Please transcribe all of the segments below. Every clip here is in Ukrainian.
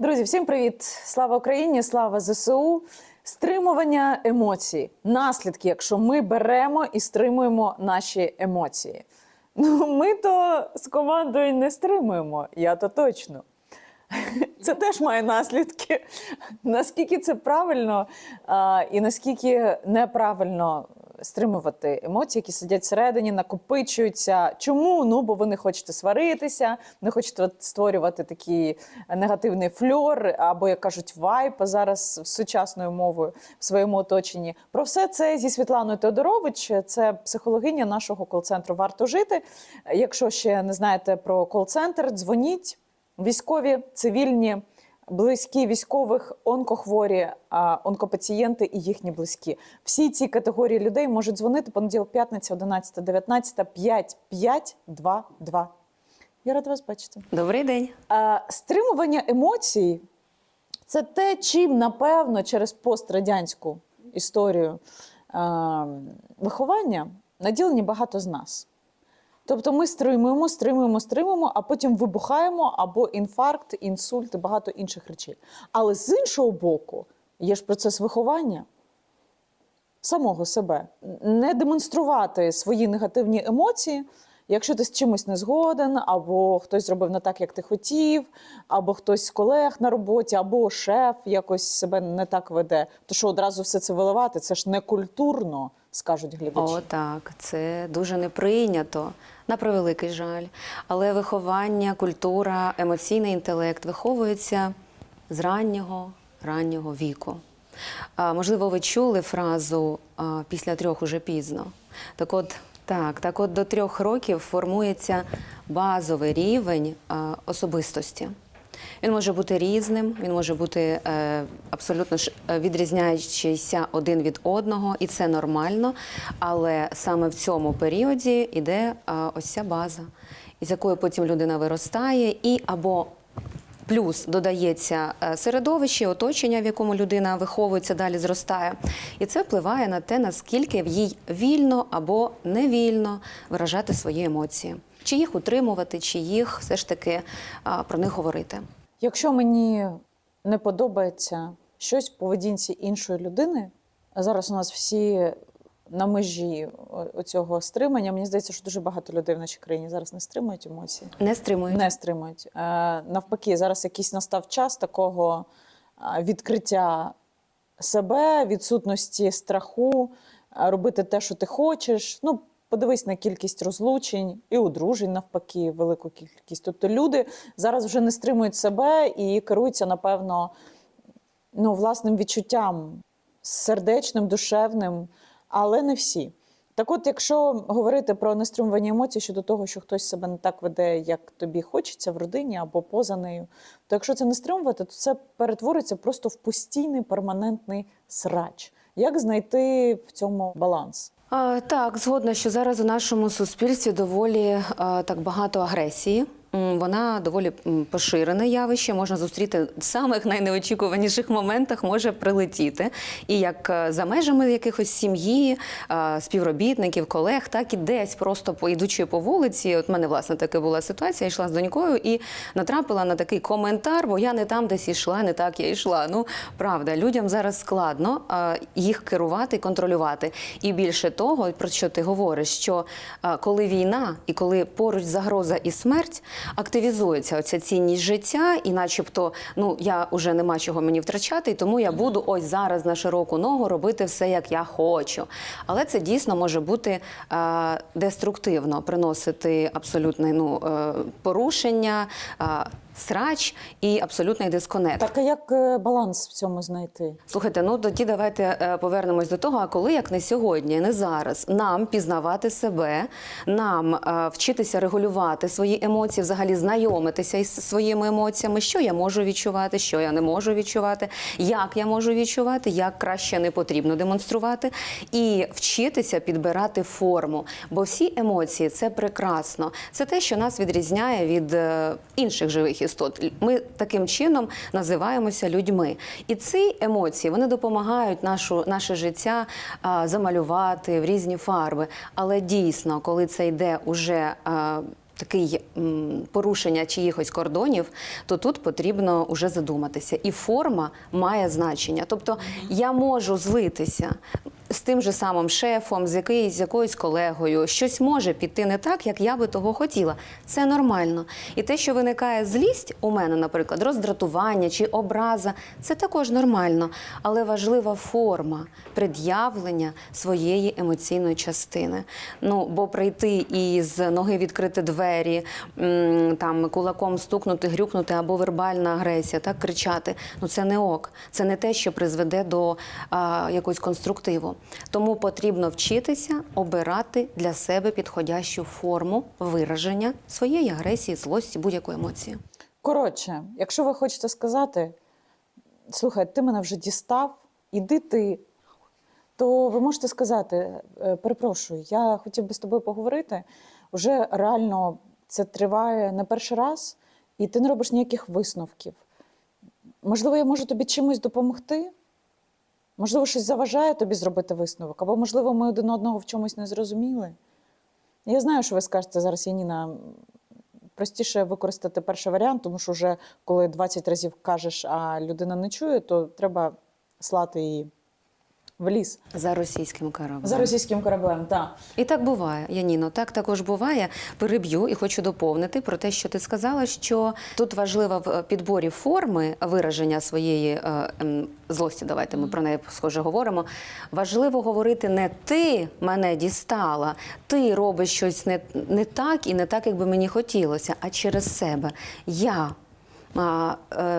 Друзі, всім привіт! Слава Україні! Слава ЗСУ! Стримування емоцій, наслідки, якщо ми беремо і стримуємо наші емоції. Ну, ми то з командою не стримуємо, я то точно. Це теж має наслідки. Наскільки це правильно а, і наскільки неправильно стримувати емоції, які сидять всередині, накопичуються. Чому? Ну, бо ви не хочете сваритися, не хочете створювати такий негативний фльор, або, як кажуть, вайп зараз сучасною мовою в своєму оточенні. Про все це зі Світланою Теодорович, це психологиня нашого кол-центру Варто жити. Якщо ще не знаєте про кол-центр, дзвоніть. Військові, цивільні, близькі військових, онкохворі, онкопацієнти і їхні близькі. Всі ці категорії людей можуть дзвонити понеділок, п'ятниця, 11, 19, 5, 5, 2, 2. Я рада вас бачити. Добрий день. Стримування емоцій це те, чим, напевно, через пострадянську історію а, виховання наділені багато з нас. Тобто ми стримуємо, стримуємо, стримуємо, а потім вибухаємо або інфаркт, інсульт і багато інших речей. Але з іншого боку, є ж процес виховання самого себе. Не демонструвати свої негативні емоції, якщо ти з чимось не згоден, або хтось зробив не так, як ти хотів, або хтось з колег на роботі, або шеф якось себе не так веде. То що одразу все це виливати, це ж не культурно, скажуть глядачі. О, так, це дуже не прийнято, на превеликий жаль. Але виховання, культура, емоційний інтелект виховується з раннього, раннього віку. А, можливо, ви чули фразу після трьох уже пізно. Так от, так, так от до трьох років формується базовий рівень особистості. Він може бути різним, він може бути е, абсолютно ж е, відрізняючийся один від одного, і це нормально. Але саме в цьому періоді йде е, ось ця база, із якої потім людина виростає, і або Плюс додається середовище, оточення, в якому людина виховується, далі зростає. І це впливає на те, наскільки їй вільно або невільно виражати свої емоції. Чи їх утримувати, чи їх все ж таки про них говорити. Якщо мені не подобається щось в поведінці іншої людини, а зараз у нас всі на межі о- оцього стримання, мені здається, що дуже багато людей в нашій країні зараз не стримують емоції. Не стримують. Не стримують. Е, навпаки, зараз якийсь настав час такого е, відкриття себе, відсутності страху, е, робити те, що ти хочеш. Ну, подивись на кількість розлучень і одружень, навпаки, велику кількість. Тобто люди зараз вже не стримують себе і керуються, напевно, ну, власним відчуттям, сердечним, душевним, але не всі. Так от, якщо говорити про нестримування емоцій щодо того, що хтось себе не так веде, як тобі хочеться в родині або поза нею, то якщо це не стримувати, то це перетвориться просто в постійний перманентний срач. Як знайти в цьому баланс? Так, згодна, що зараз у нашому суспільстві доволі так багато агресії. Вона доволі поширене явище, можна зустріти в самих найнеочікуваніших моментах, може прилетіти. І як е, за межами якихось сім'ї, е, співробітників, колег, так і десь просто по ідучи по вулиці. От мене власне така була ситуація. Я йшла з донькою і натрапила на такий коментар, бо я не там десь йшла, не так я йшла. Ну правда, людям зараз складно е, їх керувати контролювати. І більше того, про що ти говориш, що коли війна і коли поруч загроза і смерть, активізується оця цінність життя, і начебто, ну я вже нема чого мені втрачати, і тому я буду ось зараз на широку ногу робити все, як я хочу. Але це дійсно може бути е, деструктивно, приносити абсолютне ну, е, порушення. Срач і абсолютний дисконект. Так а як е, баланс в цьому знайти? Слухайте, ну тоді давайте е, повернемось до того, а коли як не сьогодні, не зараз, нам пізнавати себе, нам е, вчитися регулювати свої емоції, взагалі знайомитися із своїми емоціями, що я можу відчувати, що я не можу відчувати, як я можу відчувати, як краще не потрібно демонструвати, і вчитися підбирати форму. Бо всі емоції це прекрасно. Це те, що нас відрізняє від інших живих істот. Ми таким чином називаємося людьми. І ці емоції вони допомагають нашу, наше життя а, замалювати в різні фарби. Але дійсно, коли це йде уже. А, такий порушення чиїхось кордонів, то тут потрібно вже задуматися. І форма має значення. Тобто я можу злитися з тим же самим шефом, з якоюсь, з якоюсь колегою. Щось може піти не так, як я би того хотіла. Це нормально. І те, що виникає злість у мене, наприклад, роздратування чи образа, це також нормально. Але важлива форма пред'явлення своєї емоційної частини. Ну, бо прийти і з ноги відкрити двері, там кулаком стукнути, грюкнути або вербальна агресія, так кричати. Ну це не ок. Це не те, що призведе до а, якогось конструктиву. Тому потрібно вчитися обирати для себе підходящу форму вираження своєї агресії, злості, будь-якої емоції. Коротше, якщо ви хочете сказати, слухай, ти мене вже дістав, іди ти, то ви можете сказати: «Е, перепрошую, я хотів би з тобою поговорити. Уже реально це триває не перший раз, і ти не робиш ніяких висновків. Можливо, я можу тобі чимось допомогти? Можливо, щось заважає тобі зробити висновок, або, можливо, ми один одного в чомусь не зрозуміли. Я знаю, що ви скажете зараз, Яніна, простіше використати перший варіант, тому що вже коли 20 разів кажеш, а людина не чує, то треба слати її в ліс. За російським кораблем. За російським кораблем, так. І так буває, Яніно. Так також буває. Переб'ю і хочу доповнити про те, що ти сказала, що тут важливо в підборі форми вираження своєї е, злості. Давайте ми про неї схоже говоримо. Важливо говорити не ти мене дістала, ти робиш щось не, не так і не так, як би мені хотілося, а через себе. Я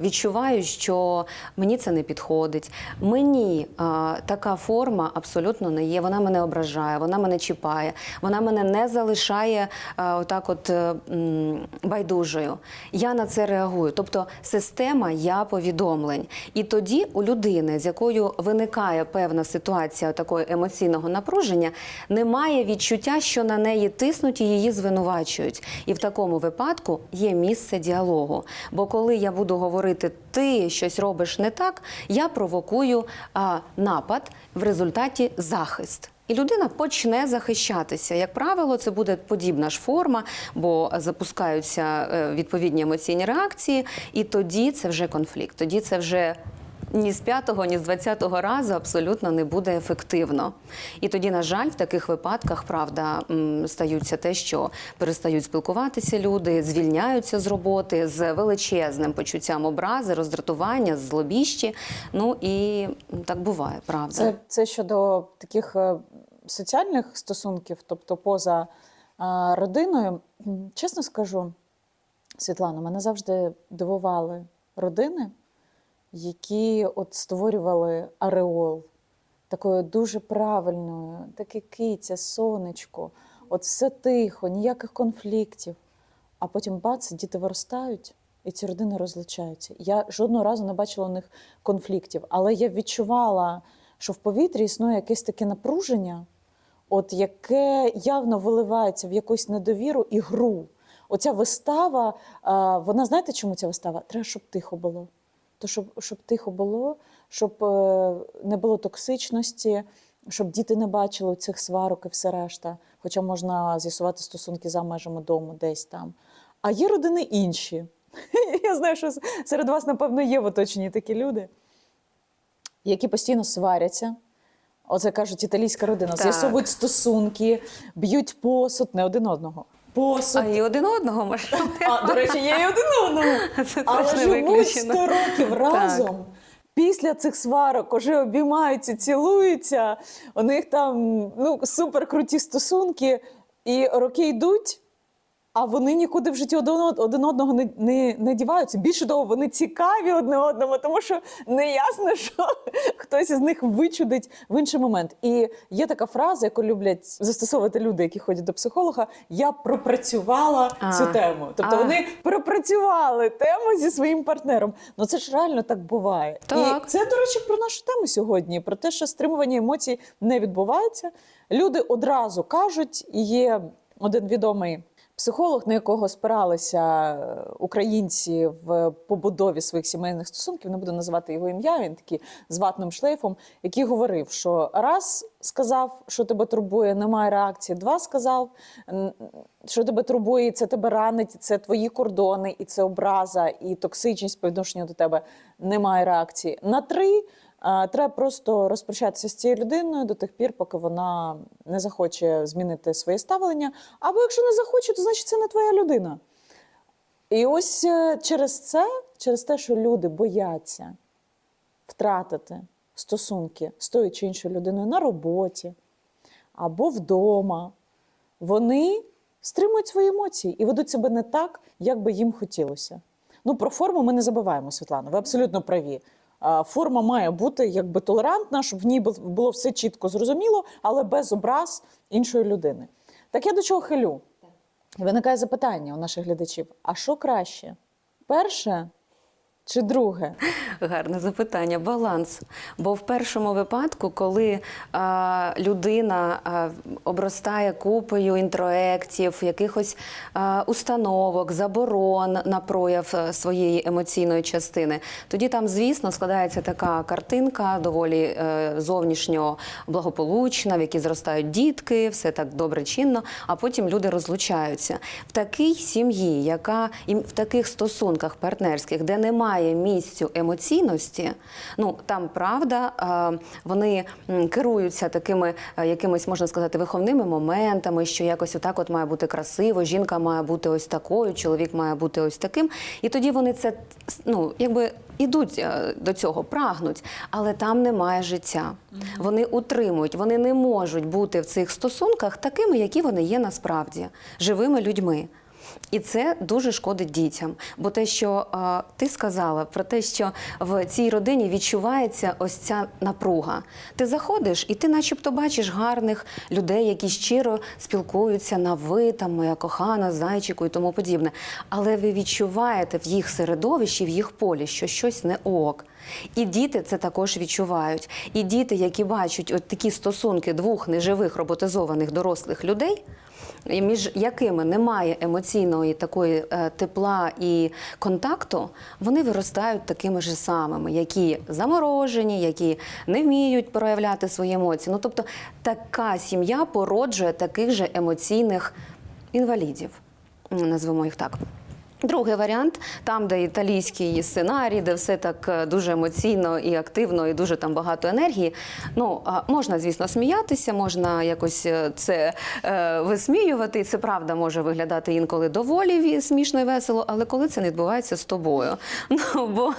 відчуваю, що мені це не підходить. Мені така форма абсолютно не є. Вона мене ображає, вона мене чіпає, вона мене не залишає отак, от е, байдужою. Я на це реагую. Тобто система я повідомлень. І тоді у людини, з якою виникає певна ситуація такого емоційного напруження, немає відчуття, що на неї тиснуть і її звинувачують. І в такому випадку є місце діалогу. Бо коли я буду говорити, ти щось робиш не так, я провокую а, напад в результаті захист. І людина почне захищатися. Як правило, це буде подібна ж форма, бо запускаються е, відповідні емоційні реакції, і тоді це вже конфлікт. Тоді це вже ні з п'ятого, ні з двадцятого разу абсолютно не буде ефективно. І тоді, на жаль, в таких випадках правда стаються те, що перестають спілкуватися люди, звільняються з роботи з величезним почуттям образи, роздратування, злобіщі. Ну і так буває, правда. Це, це щодо таких е, соціальних стосунків, тобто поза е, родиною. Чесно скажу, Світлано, мене завжди дивували родини, які от створювали ареол такою дуже правильною, таке киця, сонечко, от все тихо, ніяких конфліктів. А потім бац, діти виростають, і ці родини розлучаються. Я жодного разу не бачила у них конфліктів, але я відчувала, що в повітрі існує якесь таке напруження, от яке явно виливається в якусь недовіру і гру. Оця вистава, вона знаєте, чому ця вистава? Треба, щоб тихо було. То щоб, щоб тихо було, щоб е, не було токсичності, щоб діти не бачили цих сварок і все решта. Хоча можна з'ясувати стосунки за межами дому, десь там. А є родини інші. Я знаю, що серед вас, напевно, є в оточенні такі люди, які постійно сваряться. Оце кажуть, італійська родина. З'ясовують стосунки, б'ють посуд не один одного. Посуд. А і один одного може. А, до речі, є і один одному. Це Але живуть виключено. 100 років разом. Після цих сварок уже обіймаються, цілуються. У них там ну, супер круті стосунки, і роки йдуть. А вони нікуди в житті один, одного не, не, не діваються. Більше того, вони цікаві одне одному, тому що не ясно, що хтось із них вичудить в інший момент. І є така фраза, яку люблять застосовувати люди, які ходять до психолога. Я пропрацювала А. цю тему. Тобто А. вони пропрацювали тему зі своїм партнером. Ну це ж реально так буває. Так. І це, до речі, про нашу тему сьогодні: про те, що стримування емоцій не відбувається. Люди одразу кажуть, є один відомий. Психолог, на якого спиралися е, українці в побудові своїх сімейних стосунків, не буду називати його ім'я, він такий з ватним шлейфом, який говорив, що раз сказав, що тебе турбує, немає реакції. Два сказав, що тебе турбує, це тебе ранить, це твої кордони, і це образа, і токсичність по відношенню до тебе. Немає реакції. На три треба просто розпрощатися з цією людиною до тих пір, поки вона не захоче змінити своє ставлення. Або якщо не захоче, то значить це не твоя людина. І ось е, через це, через те, що люди бояться втратити стосунки з тою чи іншою людиною на роботі або вдома, вони стримують свої емоції і ведуть себе не так, як би їм хотілося. Ну, про форму ми не забуваємо, Світлана. Ви абсолютно праві. Форма має бути якби толерантна, щоб в ній було все чітко зрозуміло, але без образ іншої людини. Так я до чого хилю? Виникає запитання у наших глядачів: а що краще? Перше чи друге? Гарне запитання, баланс. Бо в першому випадку, коли а, людина а, обростає купою інтроектів, якихось а, установок, заборон на прояв е, своєї емоційної частини, тоді там, звісно, складається така картинка, доволі е, зовнішньо благополучна, в якій зростають дітки, все так добре чинно, а потім люди розлучаються. В такій сім'ї, яка і в таких стосунках партнерських, де немає місцю емоційності, ну там правда, вони керуються такими якимись, можна сказати, виховними моментами, що якось отак от має бути красиво, жінка має бути ось такою, чоловік має бути ось таким. І тоді вони це ну, якби ідуть е, до цього, прагнуть, але там немає життя. Вони утримують, вони не можуть бути в цих стосунках такими, які вони є насправді, живими людьми. І це дуже шкодить дітям. Бо те, що е, ти сказала про те, що в цій родині відчувається ось ця напруга. Ти заходиш, і ти, начебто, бачиш гарних людей, які щиро спілкуються на ви, там моя кохана, зайчику і тому подібне. Але ви відчуваєте в їх середовищі, в їх полі, що щось не ок. І діти це також відчувають. І діти, які бачать от такі стосунки двох неживих роботизованих дорослих людей, між якими немає емоційної такої е, тепла і контакту, вони виростають такими ж самими, які заморожені, які не вміють проявляти свої емоції. Ну тобто така сім'я породжує таких же емоційних інвалідів, назвемо їх так. Другий варіант, там, де італійський сценарій, де все так е, дуже емоційно і активно, і дуже там багато енергії. Ну можна, звісно, сміятися, можна якось е, це е, висміювати. Це правда може виглядати інколи доволі смішно і весело, але коли це не відбувається з тобою. Ну бо,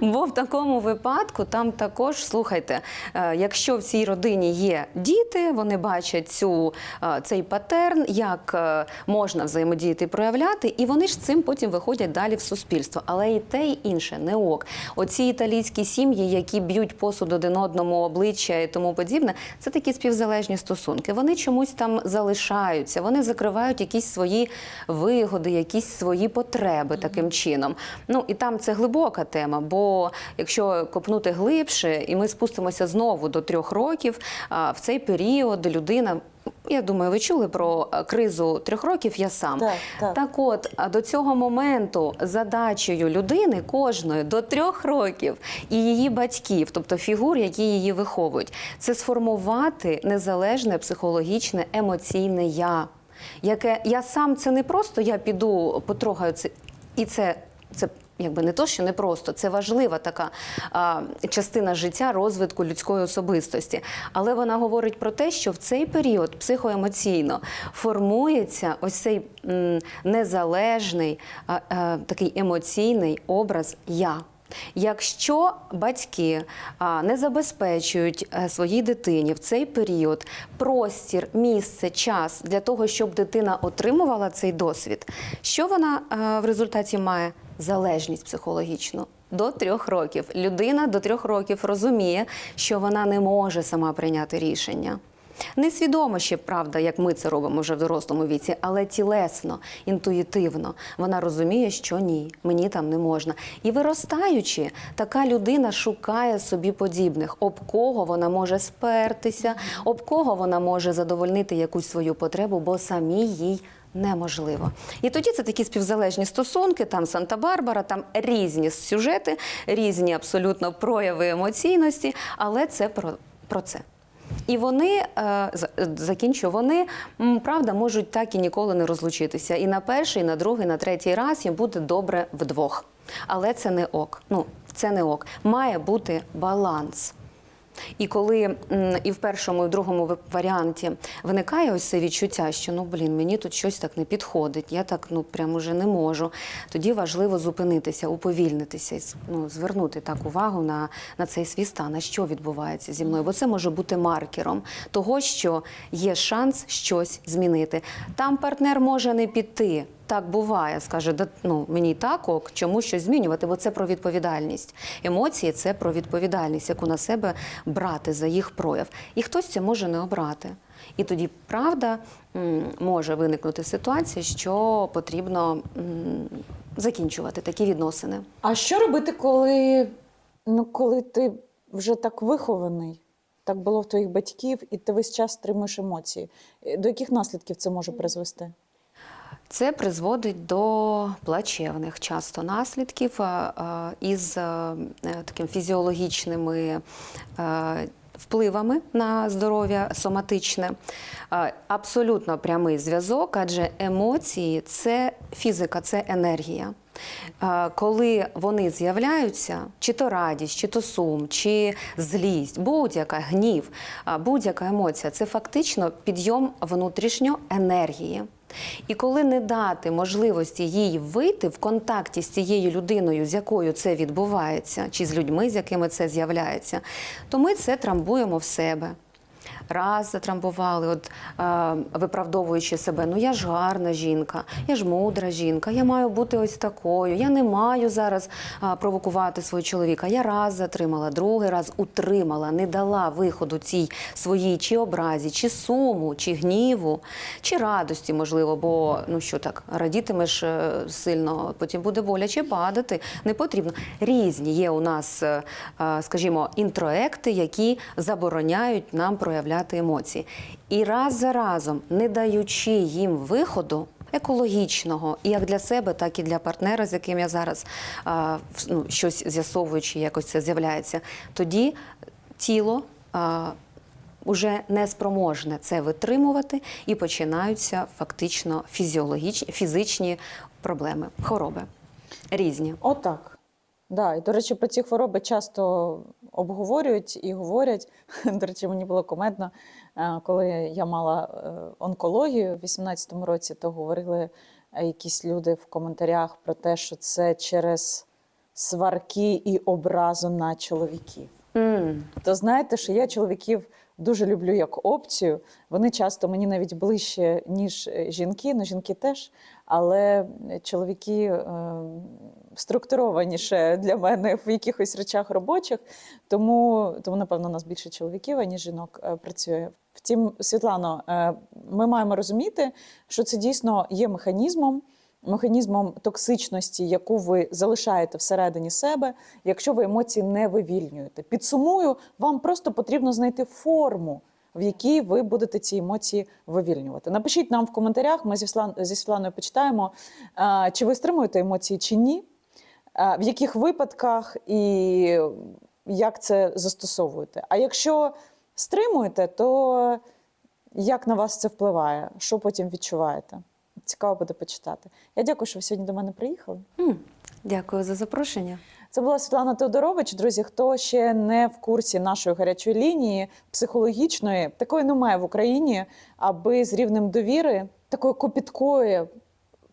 бо в такому випадку там також слухайте, е, якщо в цій родині є діти, вони бачать цю е, цей патерн, як е, можна взаємодіяти проявляти, і вони ж цим потім виходять далі в суспільство. Але і те, і інше не ок. Оці італійські сім'ї, які б'ють посуд один одному обличчя і тому подібне, це такі співзалежні стосунки. Вони чомусь там залишаються, вони закривають якісь свої вигоди, якісь свої потреби таким чином. Ну і там це глибока тема. Бо якщо копнути глибше, і ми спустимося знову до трьох років, в цей період людина. Я думаю, ви чули про е, кризу трьох років. Я сам Так, так. так от до цього моменту задачею людини кожної до трьох років і її батьків, тобто фігур, які її виховують, це сформувати незалежне психологічне емоційне я. Яке я сам це не просто я піду потрогаю це, і це, це якби не то, що не просто, це важлива така а, частина життя розвитку людської особистості. Але вона говорить про те, що в цей період психоемоційно формується ось цей м, незалежний, а, а, такий емоційний образ я. Якщо батьки не забезпечують е, своїй дитині в цей період простір, місце, час для того, щоб дитина отримувала цей досвід, що вона е, в результаті має? Залежність психологічну. До трьох років людина до трьох років розуміє, що вона не може сама прийняти рішення. Несвідомо ще правда, як ми це робимо вже в дорослому віці, але тілесно, інтуїтивно вона розуміє, що ні, мені там не можна. І виростаючи, така людина шукає собі подібних, об кого вона може спертися, об кого вона може задовольнити якусь свою потребу, бо самій їй. Неможливо. І тоді це такі співзалежні стосунки, там Санта-Барбара, там різні сюжети, різні абсолютно прояви емоційності, але це про, про це. І вони е, закінчу, вони правда можуть так і ніколи не розлучитися. І на перший, і на другий, на третій раз їм буде добре вдвох. Але це не ок. Ну, це не ок. Має бути баланс. І коли і в першому, і в другому варіанті виникає ось це відчуття, що ну блін, мені тут щось так не підходить, я так ну прям уже не можу. Тоді важливо зупинитися, уповільнитися ну, звернути так увагу на, на цей свій стан, на що відбувається зі мною. Бо це може бути маркером того, що є шанс щось змінити. Там партнер може не піти. Так буває, скаже, «Да, ну мені так ок, чому щось змінювати, бо це про відповідальність. Емоції це про відповідальність, яку на себе брати за їх прояв. І хтось це може не обрати. І тоді правда може виникнути ситуація, що потрібно закінчувати такі відносини. А що робити, коли, ну, коли ти вже так вихований? Так було в твоїх батьків, і ти весь час стримуєш емоції. До яких наслідків це може призвести? Це призводить до плачевних часто наслідків е, е, із е, таким фізіологічними впливами на здоров'я соматичне. Абсолютно прямий зв'язок, адже емоції це фізика, це енергія. Коли вони з'являються, чи то радість, чи то сум, чи злість, будь-яка гнів, будь-яка емоція це фактично підйом внутрішньо енергії. І коли не дати можливості їй вийти в контакті з цією людиною, з якою це відбувається, чи з людьми, з якими це з'являється, то ми це трамбуємо в себе. Раз затрамбували, от е, виправдовуючи себе, ну я ж гарна жінка, я ж мудра жінка, я маю бути ось такою. Я не маю зараз е, провокувати свого чоловіка. Я раз затримала, другий раз утримала, не дала виходу цій своїй чи образі, чи суму, чи гніву, чи радості, можливо, бо ну що так, радітимеш е, сильно, потім буде боляче падати. Не потрібно. Різні є у нас, е, е, скажімо, інтроекти, які забороняють нам проявляти емоції. І раз за разом, не даючи їм виходу. Екологічного, і як для себе, так і для партнера, з яким я зараз а, ну, щось з'ясовуючи, якось це з'являється. Тоді тіло а, уже неспроможне це витримувати, і починаються фактично фізіологічні, фізичні проблеми, хвороби різні. Отак. Да, і, до речі, про ці хвороби часто обговорюють і говорять. До речі, мені було комедно, е, коли я мала е, онкологію в 18-му році, то говорили е, якісь люди в коментарях про те, що це через сварки і образу на чоловіків. М. То знаєте, що я чоловіків дуже люблю як опцію. Вони часто мені навіть ближче, ніж е, жінки, ну жінки теж, але чоловіки е, структурованіше для мене в якихось речах робочих. Тому, тому напевно, у нас більше чоловіків, аніж жінок е, працює. Втім, Світлано, е, ми маємо розуміти, що це дійсно є механізмом механізмом токсичності, яку ви залишаєте всередині себе, якщо ви емоції не вивільнюєте. Підсумую, вам просто потрібно знайти форму, в якій ви будете ці емоції вивільнювати. Напишіть нам в коментарях, ми зі Світлан- Світланою почитаємо, чи ви стримуєте емоції чи ні, в яких випадках і як це застосовуєте. А якщо стримуєте, то як на вас це впливає? Що потім відчуваєте? Цікаво буде почитати. Я дякую, що ви сьогодні до мене приїхали. Дякую за запрошення. Це була Світлана Теодорович. Друзі, хто ще не в курсі нашої гарячої лінії психологічної, такої немає в Україні, аби з рівнем довіри, такої копіткої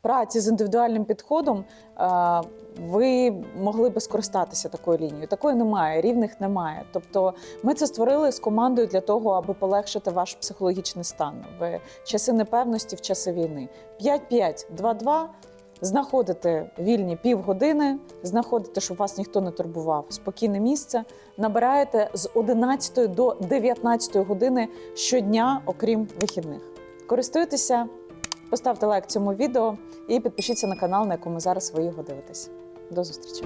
праці з індивідуальним підходом, е, ви могли би скористатися такою лінією. Такої немає, рівних немає. Тобто, ми це створили з командою для того, аби полегшити ваш психологічний стан в часи непевності, в часи війни. 5-5-2-2 знаходите вільні півгодини, знаходите, щоб вас ніхто не турбував, спокійне місце. Набираєте з 11 до 19 години щодня, окрім вихідних. Користуйтеся, поставте лайк цьому відео і підпишіться на канал, на якому зараз ви його дивитесь. До зустрічі!